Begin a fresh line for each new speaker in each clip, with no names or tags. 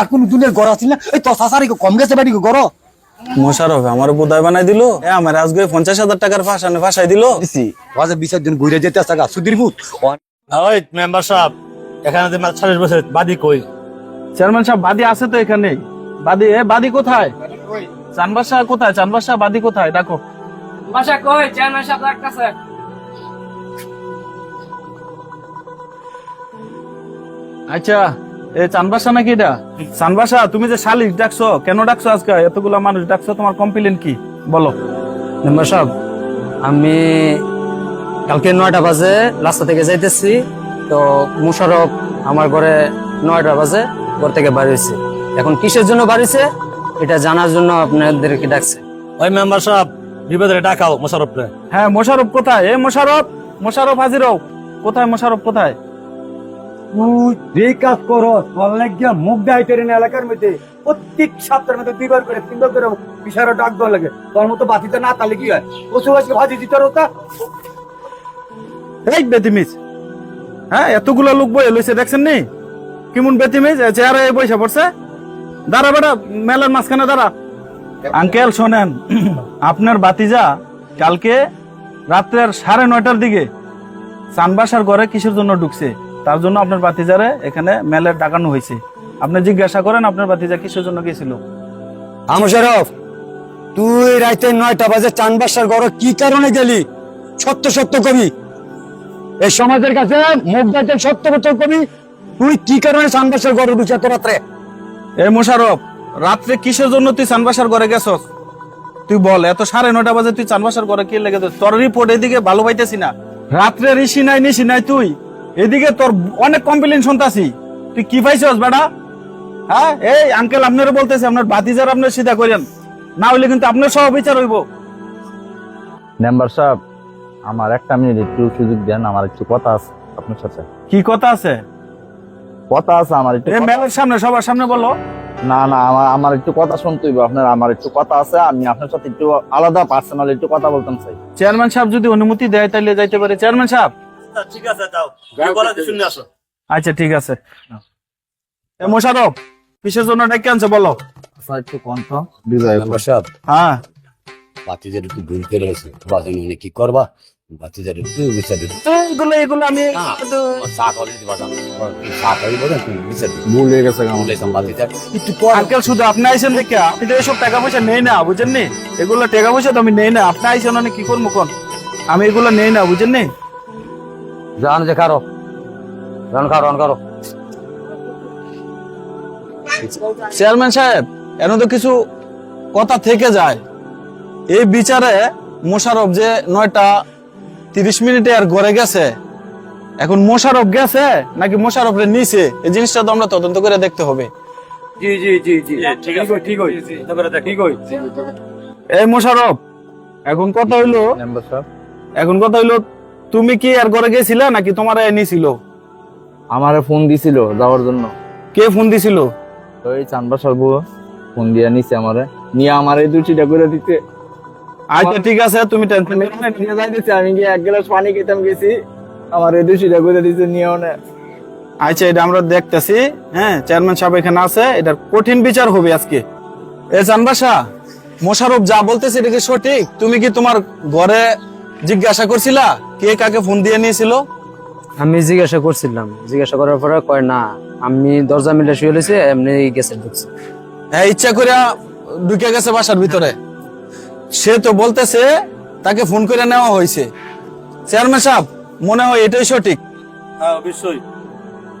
আর কোন দুনিয়ার গড় আছিল না? এই তো সাসারি কম গেছে বাড়ি গড়
মোশারফ আমার বোধায় বানাই দিল। এ আমার আজকে পঞ্চাশ হাজার টাকার ফাঁসানে ফাঁসাই দিল।
দিছি। ওয়াজে বিশের জন ঘুরে যেতে আসা সুধীর ভূত।
ওই মেম্বার সাহেব এখানে যে মাছ ছাড়িশ বছর বাদি কই?
চেয়ারম্যান সাহেব বাদী আছে তো এখানে বাদী এ বাদী কোথায়? চানবাসা কোথায়? চানবাসা বাদী কোথায়? ডাকো।
বাসা কই? চেয়ারম্যান সাহেব ডাকতেছে।
আচ্ছা এ চানবাসা নাকি এটা? চানবাসা তুমি যে শালিক ডাকছো কেন ডাকছো আজকে? এতগুলা মানুষ ডাকছো তোমার কমপ্লেন কি? বলো।
মেম্বার সাহেব আমি কালকে নয়টা বাজে রাস্তা থেকে যাইতেছি তো মুশারফ আমার ঘরে নয়টা বাজে ঘর থেকে বাড়িয়েছে এখন কিসের জন্য বাড়িছে এটা জানার জন্য আপনাদেরকে ডাকছে।
ওই মেম্বার সাহেব বিপদে ডাকাও মোশারফ
হ্যাঁ মোশারফ কোথায়? এ মোশারফ? মোশারফ হাজির হও। কোথায় মোশারফ কোথায়?
তুই যে কাজ করো তোর মুখ দেয় তোর এলাকার মধ্যে। প্রত্যেক সপ্তাহের মধ্যে দুইবার করে, তিনবার করে বিশারা ডাক দেওয়া লাগে। তোর মতো বাতিতে না তাহলে কি হয়? পশু আজকে ভাজি দিতে ওটা
এই বেতিমিজ। হ্যাঁ এতগুলা লোক বই লইছে, দেখছেন নি? কেমন বেতিমিজ? এ চেহারা বইসা পড়ছে। দাঁড়া বেটা, মেলার মাঝখানে দাঁড়া। আঙ্কেল, শোনেন, আপনার বাতিজা কালকে রাত্রের সাড়ে নয়টার দিকে চানবাসার ঘরে কিসের জন্য ঢুকছে? তার জন্য আপনার বাতিজারে এখানে মেলের ডাকানো হয়েছে। আপনি জিজ্ঞাসা করেন আপনার বাতিজা কিসের জন্য গেছিল।
আমশরফ তুই রাইতে নয়টা বাজে চানবাসার গড় কি কারণে গেলি? সত্য সত্য কবি। এই সমাজের কাছে মুখ দাইতে সত্য সত্য কবি। তুই কি কারণে চানবাসার গড় ঢুকে এত রাত্রে?
এ মোশারফ রাত্রে কিসের জন্য তুই চানবাসার ঘরে গেছস? তুই বল এত সাড়ে নটা বাজে তুই চানবাসার ঘরে কি লেগে? তোর রিপোর্ট এদিকে ভালো পাইতেছি না। রাত্রে ঋষি নাই নিশি নাই তুই। এদিকে তোর অনেক কমপ্লেন শুনতাছি। তুই কি পাইছস বেটা? হ্যাঁ? এই আঙ্কেল আপনারা বলতেছে আপনার বাতিজার আপনার সিধা করেন। না হইলে কিন্তু আপনার সহ বিচার হইব।
মেম্বার সাহেব আমার একটা মিনিট একটু সুযোগ দেন আমার একটু কথা আছে আপনার সাথে।
কি কথা আছে?
কথা আছে আমার একটু
মেলের সামনে সবার সামনে বলো।
না না আমার আমার একটু কথা শুনতে হইব আপনার আমার একটু কথা আছে আমি আপনার সাথে একটু আলাদা পার্সোনাল একটু কথা বলতাম চাই
চেয়ারম্যান সাহেব যদি অনুমতি দেয় তাহলে যাইতে পারে। চেয়ারম্যান সাহেব
ঠিক আছে যাও। শুনে আসো।
আচ্ছা ঠিক আছে। এ মোশারফ কিসের জন্য ডেকে আনছে বলো।
স্যার একটু কণ্ঠ। বিজয়
প্রসাদ।
হ্যাঁ।
বাতিজার একটু বাজার নিয়ে কি করবা? বাতিজার একটু বিচার
এগুলো এগুলো আমি
চা করে দিবা চা করে দিবা তুমি বিচার
ভুল হয়ে গেছে
একটু পর
আঙ্কেল শুধু আপনি আইসেন দেখে আমি তো এইসব টাকা পয়সা নেই না বুঝেন নি এগুলো টাকা পয়সা তো আমি নেই না আপনি আইসেন অনেক কি করব কোন? আমি এগুলো নেই না বুঝেন নি
জান যে কারও রান কারও রান কারও
চেয়ারম্যান সাহেব এন তো কিছু কথা থেকে যায়। এই বিচারে মোশারফ যে নয়টা তিরিশ মিনিটে আর ঘরে গেছে এখন মোশারফ গেছে নাকি মোশারফ রে নিছে? এই জিনিসটা তো আমরা তদন্ত করে দেখতে হবে।
জি জি জি জি।
ঠিক আছে ঠিক হইছে হইছে
এই মোশারফ এখন কথা হইল
মেম্বার সাহেব।
এখন কথা হইল তুমি কি আর ঘরে গেছিলা নাকি তোমার নিছিল?
আমারে ফোন দিছিল যাওয়ার জন্য।
কে ফোন দিছিল?
ওই চানবা সর্ব ফোন দিয়া নিছে আমারে। নিয়ে আমারে দুটিটা করে দিতে।
আচ্ছা ঠিক আছে তুমি টেনশন
নিয়ে যাইতেছে আমি গিয়ে এক গ্লাস পানি খেতাম গেছি। আমার এই দুটিটা করে দিতে নিয়েও না।
আচ্ছা এটা আমরা দেখতেছি। হ্যাঁ চেয়ারম্যান সাহেব এখানে আছে এটার কঠিন বিচার হবে আজকে। এ জানবাসা মোশারফ যা বলতেছে এটা কি সঠিক? তুমি কি তোমার ঘরে জিজ্ঞাসা করছিলা? কে কাকে ফোন দিয়ে নিয়েছিল?
আমি জিজ্ঞাসা করছিলাম। জিজ্ঞাসা করার পরে কয় না আমি দরজা মিলে শুয়ে লেছি এমনি গেছে ঢুকছে।
হ্যাঁ ইচ্ছা করে ঢুকে গেছে বাসার ভিতরে। সে তো বলতেছে তাকে ফোন করে নেওয়া হয়েছে চেয়ারম্যান সাহেব মনে হয় এটাই সঠিক?
হ্যাঁ অবশ্যই।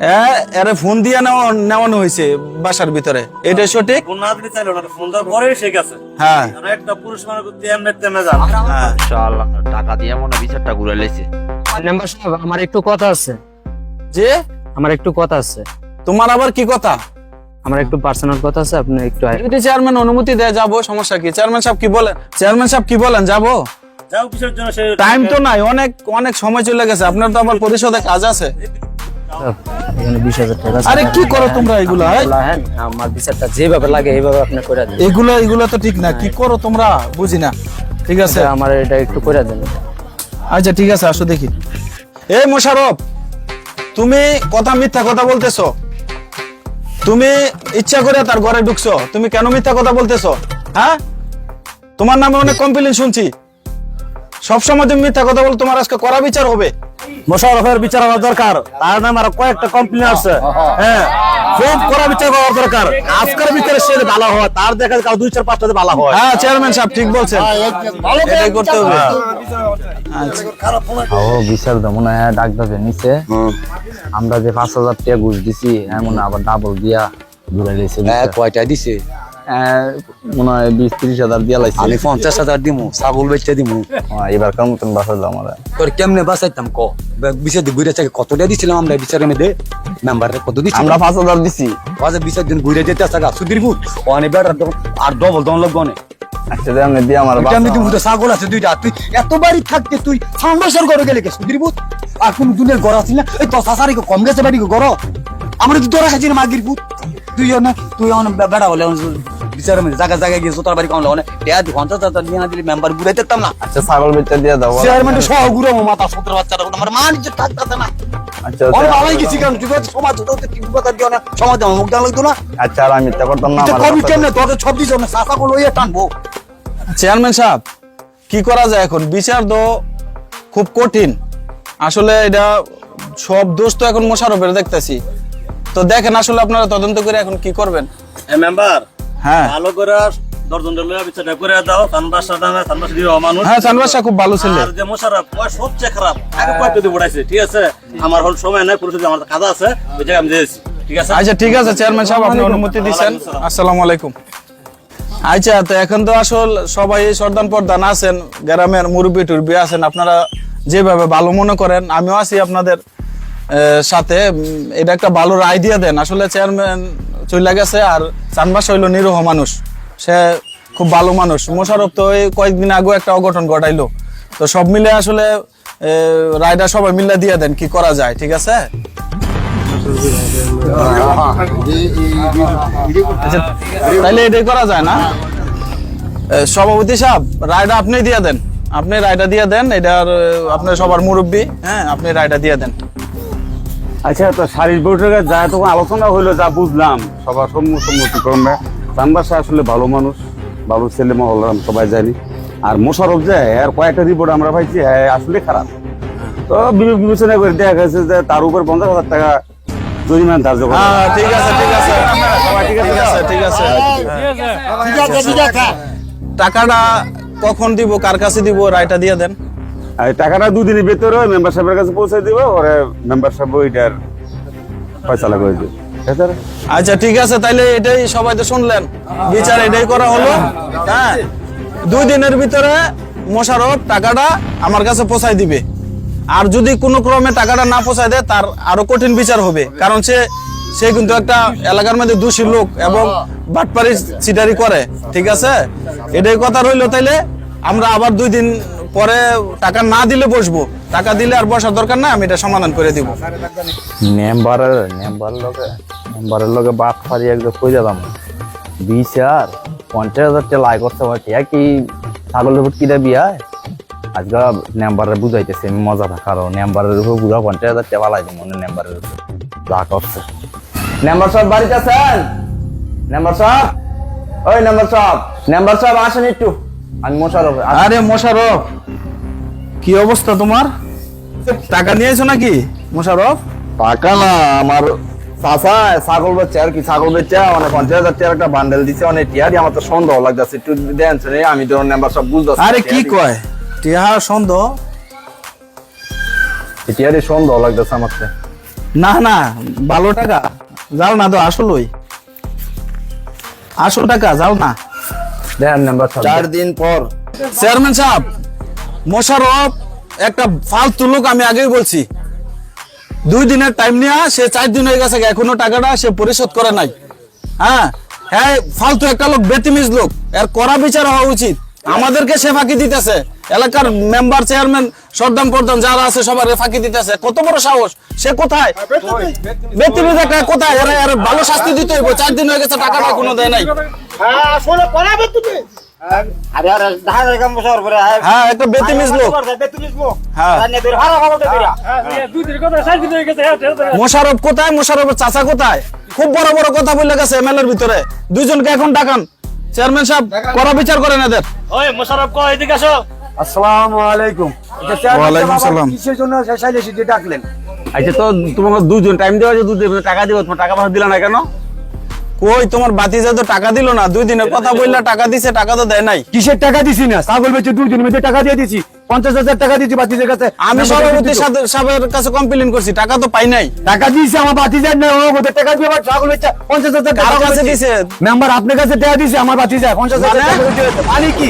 হ্যাঁ এরে ফোন দিয়ে নেওয়া নেওয়ানো হয়েছে বাসার ভিতরে। এটাই সঠিক?
ফোন না দিতে চাইলো না ফোন দেওয়ার পরে এসে গেছে।
হ্যাঁ।
একটা পুরুষ মানুষ তেমনে তেমনে যান।
হ্যাঁ।
ইনশাআল্লাহ টাকা দিয়ে মনে বিচারটা ঘুরে লেছে।
সাহেব আমার একটু কথা আছে।
যে
আমার একটু কথা আছে।
তোমার আবার কি কথা?
আমার একটু পার্সোনাল কথা আছে আপনি একটু
যদি চেয়ারম্যান অনুমতি দেয় যাব সমস্যা কি? চেয়ারম্যান সাহেব কি বলেন চেয়ারম্যান সাহেব কি বলেন যাব?
যাও কিসের জন্য সে
টাইম তো নাই অনেক অনেক সময় চলে গেছে। আপনার তো আবার পরিষদে কাজ আছে।
এখানে বিশ হাজার টাকা
আরে কি করো তোমরা এগুলা? হ্যাঁ?
হ্যাঁ আমার বিচারটা যেভাবে লাগে এইভাবে আপনি করে দেন।
এগুলা এগুলা তো ঠিক না। কি করো তোমরা? বুঝি ঠিক আছে।
আমার এটা একটু করে দেন।
আচ্ছা ঠিক আছে আসো দেখি। এই মোশারফ তুমি কথা মিথ্যা কথা বলতেছো। তুমি ইচ্ছা করে তার ঘরে ঢুকছো। তুমি কেন মিথ্যা কথা বলতেছো? হ্যাঁ? তোমার নামে অনেক কমপ্লেন শুনছি। সবসময় তুমি মিথ্যা কথা বল তোমার আজকে করা বিচার হবে।
মোশারফের বিচার হওয়া দরকার। তার নাম আরও কয়েকটা কমপ্লেন আছে। হ্যাঁ খুব করা বিচার হওয়া দরকার। আজকের ভিতরে সে ভালো হয় তার দেখা কাল দুই চার পাঁচটাতে ভালো হয়।
হ্যাঁ চেয়ারম্যান সাহেব ঠিক বলছেন। এটাই করতে হবে।
ও বিচার দেবো ডাক দেবে নিচে। আমরা যে পাঁচ হাজার টাকা ঘুষ দিছি এমন আবার ডাবল দিয়া ঘুরে লেছে
কয়টা দিছে?
মনে হয় বিশ ত্রিশ হাজার দিয়া লাইছে।
আমি পঞ্চাশ হাজার দিমু ছাগল বেচতে দিমু।
এবার কার মতন আমরা।
তোর কেমনে বাঁচাইতাম ক? বিচার ঘুরে থেকে কতটা দিছিলাম আমরা মধ্যে? মেম্বারে কত
আমরা পাঁচ হাজার দিছি।
বিচার দিন ঘুরে যেতে আসা সুদির ভূত। আর ডবল দন লোক গনে
আচ্ছা দে দিয়ে আমার
আমি দিমু? তো ছাগল আছে দুইটা। তুই এত বাড়ি থাকতে তুই ফাউন্ডেশন করে গেলে কে সুদির ভূত? আর কোন দুনের ঘর আসিল না? এই দশ হাজার কম গেছে বাড়ি আমরা তো তোরা খাচ্ছি না মাগির ভূত? তুই না তুই বেড়া হলে বিচারের মধ্যে জায়গা জায়গায় গিয়ে বাড়ি কমলে অনেক টেয়া দি পঞ্চাশ হাজার নিয়ে না দিলে মেম্বার ঘুরে না।
আচ্ছা ছাগল বেচা দিয়ে দাও
চেয়ারম্যানের সহ ঘুরে মাথা সতেরো বাচ্চারা আমার মান ইজ্জত থাকতেছে না।
আচ্ছা।
ভালোই গেছি কারণ তুই সমাজ হতো ঠিক কথা দিও না? সমাজ আমার মুখ ডাল লাগতো না?
আচ্ছা আর আমি মিথ্যা করতাম না আমার
কবি
কথা-
কেমনে? তোদের ছাব্বিশ জন চাষা করল টানবো।
চেয়ারম্যান সাহেব কি করা যায় এখন? বিচার তো খুব কঠিন। আসলে এটা সব দোষ তো এখন মোশারফের দেখতেছি। তো দেখেন আসলে আপনারা তদন্ত করে এখন কি করবেন?
মেম্বার
হ্যাঁ।
ভালো করে লইয়া বিচারটা করে দাও দিয়ে মানুষ।
হ্যাঁ চানবাসা খুব ভালো ছেলে।
আর যে ও সবচেয়ে খারাপ। আগে কয়েকটা দিয়ে উড়াইছে ঠিক আছে? আমার হল সময় নাই পুরো আমার কাজ আছে ওই জায়গায় আমি দিয়েছি ঠিক আছে?
আচ্ছা ঠিক আছে চেয়ারম্যান সাহেব আপনি অনুমতি দিচ্ছেন আসসালামু আলাইকুম। আচ্ছা তো এখন তো আসল সবাই সর্দান পর্দান আছেন গ্রামের মুরব্বী টুরবি আছেন আপনারা যেভাবে ভালো মনে করেন আমিও আছি আপনাদের সাথে। এটা একটা ভালো রায় দিয়ে দেন। আসলে চেয়ারম্যান চলে গেছে আর চানবাস হইল নিরহ মানুষ। সে খুব ভালো মানুষ। মোশারফ তো এই কয়েকদিন আগে একটা অঘটন ঘটাইলো। তো সব মিলে আসলে রায়টা সবাই মিলে দিয়ে দেন কি করা যায়, ঠিক আছে? আচ্ছা তাহলে এটাই করা যায় না? সভাপতি সাহেব রায়টা আপনি দিয়ে দেন। আপনি রায়টা দিয়ে দেন, এটার আপনার সবার মুরব্বী হ্যাঁ আপনি রায়টা দিয়ে দেন।
আচ্ছা তো শারীর বৈঠকে যা তখন আলোচনা হইল যা বুঝলাম সবার সম্মতিক্রমে চানবাসা আসলে ভালো মানুষ ভালো ছেলে মহল সবাই জানি। আর মোশারফ যে আর কয়েকটা রিপোর্ট আমরা পাইছি হ্যাঁ আসলে খারাপ। তো বিবেক বিবেচনা করে দেখা গেছে যে তার উপর পঞ্চাশ হাজার টাকা জরিমানা ধার্য করা
হ্যাঁ ঠিক আছে। ঠিক আছে। ঠিক আছে ঠিক আছে। টাকাটা কখন দিব কার কাছে দিব রায়টা দিয়ে দেন।
টাকাটা দুদিনের ভিতরে মেম্বার সাহেবের কাছে পৌঁছে দিব ওরে সাহেব ওইটার ফয়সালা করে দিবে?
আচ্ছা ঠিক আছে, তাইলে এটাই সবাই তো শুনলেন। বিচার এটাই করা হলো। হ্যাঁ দুই দিনের ভিতরে মোশারফ টাকাটা আমার কাছে পৌঁছায় দিবে। আর যদি কোনো ক্রমে টাকাটা না পৌঁছায় দেয়, তার আরও কঠিন বিচার হবে। কারণ সে সে কিন্তু একটা এলাকার মধ্যে দোষী লোক এবং বাটপারি চিটারি করে। ঠিক আছে? এটাই কথা রইল তাইলে। আমরা আবার দুই দিন পরে টাকা না দিলে বসবো। টাকা দিলে আর বসার দরকার না আমি এটা সমাধান করে দিব।
মেম্বারের মেম্বার লগে মেম্বারের লগে বাদ ফারি একদম কই দিলাম বিশ আর পঞ্চাশ হাজার টাকা লাই করতে পারছি। কি ছাগলের উপর কিনা বিয়ায় আজকে মেম্বারের বুঝাইতেছে আমি মজা থাকার মেম্বারের উপর বুঝা পঞ্চাশ হাজার টাকা লাই দিব মনে মেম্বারের উপর। যা করছে। মেম্বার সাহেব বাড়িতে আছেন? মেম্বার সাহেব? ওই মেম্বার সাহেব মেম্বার সাহেব আসেন একটু। আমি মোশারফ
আরে মোশারফ কি অবস্থা তোমার? টাকা নিয়েছো নাকি মোশারফ
টাকা না আমার চাষা ছাগল বেচছে আর কি ছাগল বেচছে মানে পঞ্চাশ হাজার টাকার একটা বান্ডেল দিছে অনেক টিয়ারি আমার তো সন্দেহ লাগতেছে। একটু দেন আমি তো নাম্বার সব বুঝতেছি।
আরে কি কয়? সন্দেহ?
টিয়ারি সন্দেহ লাগতেছে আমার
না না ভালো টাকা যাও না তো আসলই আসল টাকা যাও না।
দেন নাম্বার
চার দিন পর।
চেয়ারম্যান সাহেব মোশারফ একটা ফালতু লোক আমি আগেই বলছি। দুই দিনের টাইম নিয়ে সে চার দিন হয়ে গেছে, এখনও টাকাটা সে পরিশোধ করে নাই। হ্যাঁ হ্যাঁ ফালতু একটা লোক, বেতিমিজ লোক। এর করা বিচার হওয়া উচিত। আমাদেরকে সে ফাঁকি দিতেছে। এলাকার মেম্বার চেয়ারম্যান সর্দাম প্রধান যারা আছে সবার ফাঁকি দিতেছে। কত বড় সাহস? সে কোথায়? বেতিমিজ একটা কোথায়? এর ভালো শাস্তি দিতে হইব। চার দিন হয়ে গেছে, টাকাটা কোনো দেয় নাই।
আরে আরে ধার কাম বছর পরে
হ্যাঁ। একটা বেতিমিজ লোক। হ্যাঁ।
দুই দিন কথা সাইজ হয়ে গেছে
মোশারফ কোথায়? মোশারফের চাচা কোথায়? খুব বড় বড় কথা বলে গেছে এমএলএর ভিতরে। দুইজনকে এখন ডাকান। চেয়ারম্যান সাহেব করা বিচার করেন এদের।
ওই মোশারফ কয় এদিকে আসো।
আসসালামু আলাইকুম।
সালাম।
কিসের জন্য সাইলে সিটি ডাকলেন?
আচ্ছা তো তোমাকে দুজন টাইম দেওয়া দুজন টাকা দিব তোমার টাকা পয়সা দিলা না কেন?
কই তোমার বাতিজা তো টাকা দিল না দুই দিনের কথা বললা টাকা দিছে টাকা তো দেয় নাই।
কিসের টাকা দিছি না? ছাগল বেচে দুই দিনের মধ্যে টাকা দিয়ে দিছি। পঞ্চাশ হাজার টাকা দিয়েছি বাতিজের কাছে।
আমি সভাপতি সাথে- সাহেবের কাছে কমপ্লেন করছি টাকা তো পাই নাই।
টাকা দিয়েছে আমার বাতিজার না ও ওদের টাকা দিয়ে ছাগল বেচে পঞ্চাশ হাজার টাকা
কাছে দিছে?
মেম্বার আপনার কাছে টাকা দিয়েছে আমার বাতিজা পঞ্চাশ হাজার
মানে?
টাকা দিয়েছে মানে কি?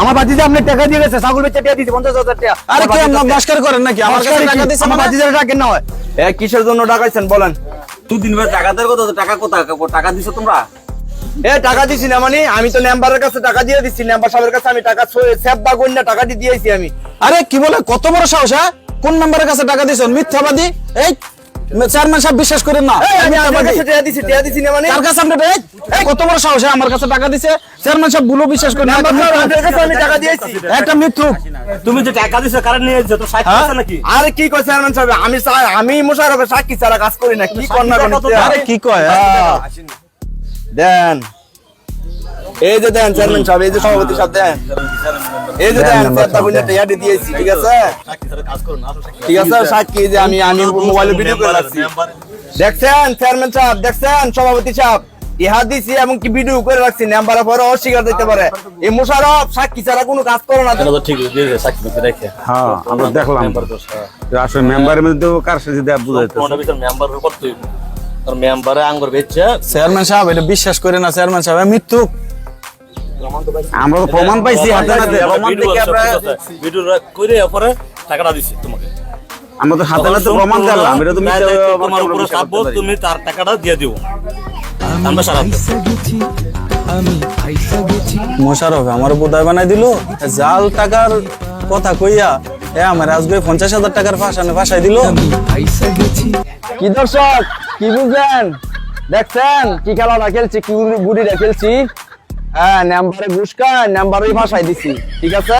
আমার বাতিজা আপনি টাকা দিয়ে গেছে ছাগল বেচে টাকা দিয়েছে পঞ্চাশ হাজার টাকা।
আরে কি বাস্কার করেন নাকি? আমার কাছে টাকা দিছে
আমার
মানে?
বাতিজার টাকা না হয়।
এ কিসের জন্য ডাকাইছেন বলেন।
টাকা দেওয়ার কথা তো টাকা কোথায়? টাকা দিছো তোমরা?
এ টাকা দিছি না মানে আমি তো কাছে টাকা দিয়ে দিচ্ছি নাম্বার সাহেবের কাছে আমি টাকা সেভ বা গন্যা টাকা দিয়ে দিয়েছি আমি।
আরে কি বলে? কত বড় সাহস হ্যাঁ? কোন নাম্বারের কাছে টাকা দিছেন মিথ্যাবাদী? এই চেয়ারম্যান সাহেব বিশ্বাস করেন না।
আপনার কাছে মানে?
কার কাছে আপনি কত বড় সাহস হ্যাঁ, আমার কাছে টাকা দিছে। চেয়ারম্যান সাহেব ভুলো বিশ্বাস করেন একটা মিথ্যুক
তুমি যে টাকা দিছো কারণ নিয়ে যেত
হ্যাঁ?
নাকি? আরে কি কয় চেয়ারম্যান সাহেব? আমি আমি মোশারফের সাক্ষী ছাড়া কাজ করি না। কি কর না কর
আরে কি কয়? হ্যাঁ?
দেন। এই যে দেন চেয়ারম্যান সাহেব এই যে সভাপতি সাহেব দেন। এই যে দেন চেয়ারটা দিয়েছি ঠিক আছে? ঠিক আছে সাক্ষী যে আমি আমি মোবাইলে ভিডিও করে রাখছি। দেখছেন চেয়ারম্যান সাহেব দেখছেন সভাপতি সাহেব? ইহা দিছি এবং কি ভিডিও করে রাখছি নাম্বার পরে অস্বীকার দিতে পারে। এই মোশারফ সাক্ষী ছাড়া কোনো কাজ করে না।
হ্যাঁ আমরা দেখলাম। তো আসলে মেম্বারের মধ্যে তো কার সাথে দেয়া বুঝাইতে
চেয়ারম্যান সাহেব এটা বিশ্বাস করে না চেয়ারম্যান সাহেব মিথ্যুক
আমরা তো প্রমাণ পাইছি হাতে নাতে। প্রমাণ দেখে আমরা ভিডিও করে পরে টাকাটা দিছি তোমাকে। আমরা তো হাতে নাতে প্রমাণ দিলাম এটা তো মিথ্যা তোমার উপরে সাব্যস্ত তুমি তার টাকাটা দিয়ে দিও।
আমরা সারা মোশারফ আমার বোধায় বানাই দিল। জাল টাকার কথা কইয়া এ আমার আজকে পঞ্চাশ হাজার টাকার ফাঁসানে ফাঁসাই দিল।
কি দর্শক কি বুঝলেন? দেখছেন? কি খেলা না খেলছি কি বুড়িটা খেলছি? হ্যাঁ নাম্বারে ঘুষকা নাম্বারই ভাষায় দিছি ঠিক আছে?